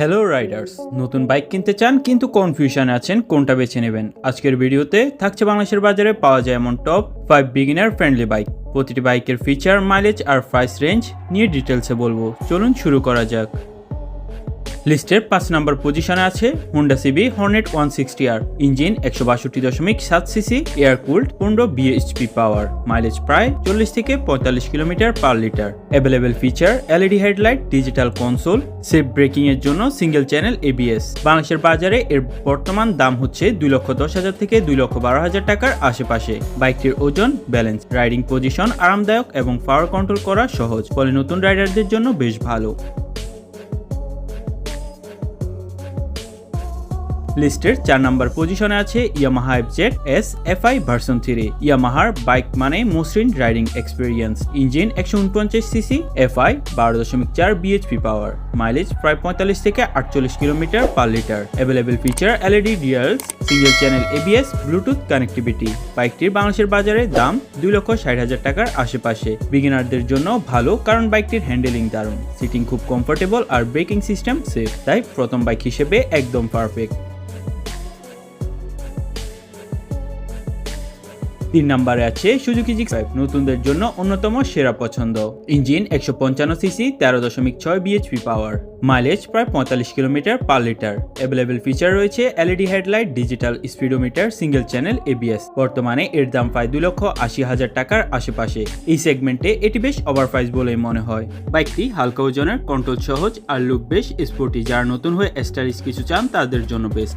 Hello Riders নতুন bike কিনতে চান, কিন্তু কনফিউশনে আছেন, কোনটা বেছে নেবেন? আজকের ভিডিওতে থাকছে বাংলাদেশের বাজারে পাওয়া যায় এমন top five beginner friendly bike প্রতিটি বাইকের ফিচার মাইলেজ আর প্রাইস রেঞ্জ নিয়ে ডিটেলসে বলব। চলুন শুরু করা যাক। লিস্টের পাঁচ নম্বর পজিশনে আছে Honda CB Hornet one sixty আর ইঞ্জিন একশো বাষট্টি দশমিক সাত সিসি এয়ার কুল্ড পনেরো বিএইচপি পাওয়ার মাইলেজ প্রায় চল্লিশ থেকে পঁয়তাল্লিশ kilometre per litre available feature LED headlight digital console safe braking এর জন্য সিঙ্গেল চ্যানেল এবিএস বাংলাদেশের বাজারে এর বর্তমান দাম হচ্ছে দুই লক্ষ দশ হাজার থেকে দুই লক্ষ বারো হাজার টাকার আশেপাশে। বাইকটির ওজন ব্যালেন্স রাইডিং পজিশন আরামদায়ক এবং পাওয়ার কন্ট্রোল করা সহজ, ফলে নতুন রাইডারদের জন্য বেশ ভালো। লিস্টের চার নাম্বার পজিশনে আছে Yamaha FZ S FI version three ইয়ামাহার bike মানে মসৃণ রাইডিং এক্সপিরিয়েন্স ইঞ্জিন একশো উনপঞ্চাশ সিসি এফআই বারো দশমিক চার বিএইচপি পাওয়ার মাইলেজ প্রায় পঁয়তাল্লিশ থেকে আটচল্লিশ kilometre per litre available feature LED dials single channel ABS Bluetooth connectivity বাইকটির বাংলাদেশের বাজারে দাম দুই লক্ষ ষাট হাজার টাকার আশেপাশে। বিগিনারদের জন্য ভালো, কারণ বাইকটির হ্যান্ডেলিং দারুণ। সিটিং খুব কমফোর্টেবল আর ব্রেকিং সিস্টেম সেফ তাই প্রথম বাইক হিসেবে একদম পারফেক্ট তিন নম্বরে আছে সুজুকি জিক্স ফাইভ নতুনদের জন্য অন্যতম সেরা পছন্দ। ইঞ্জিন একশো পঞ্চান্ন সিসি, তেরো দশমিক ছয় বিএইচপি পাওয়ার মাইলেজ প্রায় পঁয়তাল্লিশ kilometre per litre available feature রয়েছে LED headlight digital speedometer single channel ABS বর্তমানে এর দাম প্রায় দুই লক্ষ আশি হাজার টাকার আশেপাশে। এই সেগমেন্টে এটি বেশ ওভারপ্রাইস বলেই মনে হয়। বাইকটি হালকা ওজনের কন্ট্রোল সহজ আর লুক বেশ স্পোর্টি যারা নতুন হয়ে স্টাইলিশ কিছু চান তাদের জন্য বেস্ট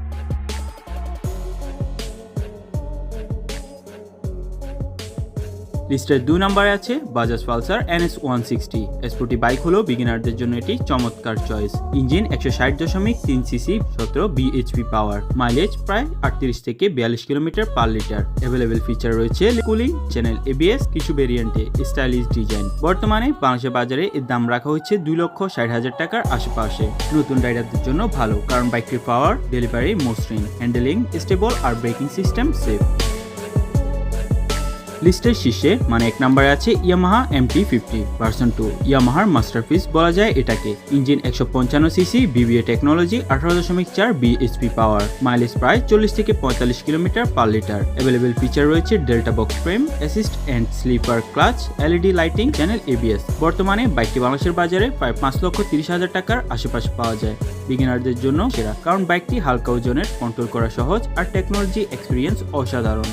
লিস্টের দুই নম্বরে আছে Bajaj Pulsar NS one sixty. Sporty bike হলো বিগিনারদের জন্য এটি চমৎকার চয়েস ইঞ্জিন একশো ষাট দশমিক তিন সিসি, সতেরো বিএইচপি পাওয়ার মাইলেজ প্রায় আটত্রিশ থেকে বিয়াল্লিশ kilometre per litre available feature রয়েছে কুলিং চ্যানেল এবিএস কিছু ভেরিয়েন্টে স্টাইলিশ ডিজাইন বর্তমানে বাংলাদেশের বাজারে এর দাম রাখা হচ্ছে দুই লক্ষ ষাট হাজার টাকার আশেপাশে। নতুন রাইডারদের জন্য ভালো, কারণ বাইকটির পাওয়ার ডেলিভারি মসৃণ হ্যান্ডেলিং স্টেবল আর ব্রেকিং সিস্টেম সেফ লিস্টের শীর্ষে মানে এক নম্বরে আছে Yamaha MT fifty version two. ইয়ামাহার masterpiece বলা যায় এটাকে। ইঞ্জিন একশো পঞ্চান্ন সিসি, বিবিএ টেকনোলজি, আঠারো দশমিক চার বিএসপি পাওয়ার। মাইলেজ প্রায় চল্লিশ থেকে পঁয়তাল্লিশ kilometre per litre. Available feature রয়েছে delta box frame assist and slipper clutch LED lighting channel ABS বর্তমানে বাইকটি বাংলাদেশের বাজারে প্রায় পাঁচ লক্ষ তিরিশ হাজার টাকার আশেপাশে পাওয়া যায়। বিগিনারদের জন্য সেরা, কারণ বাইকটি হালকা ওজনের কন্ট্রোল করা সহজ আর টেকনোলজি এক্সপিরিয়েন্স অসাধারণ।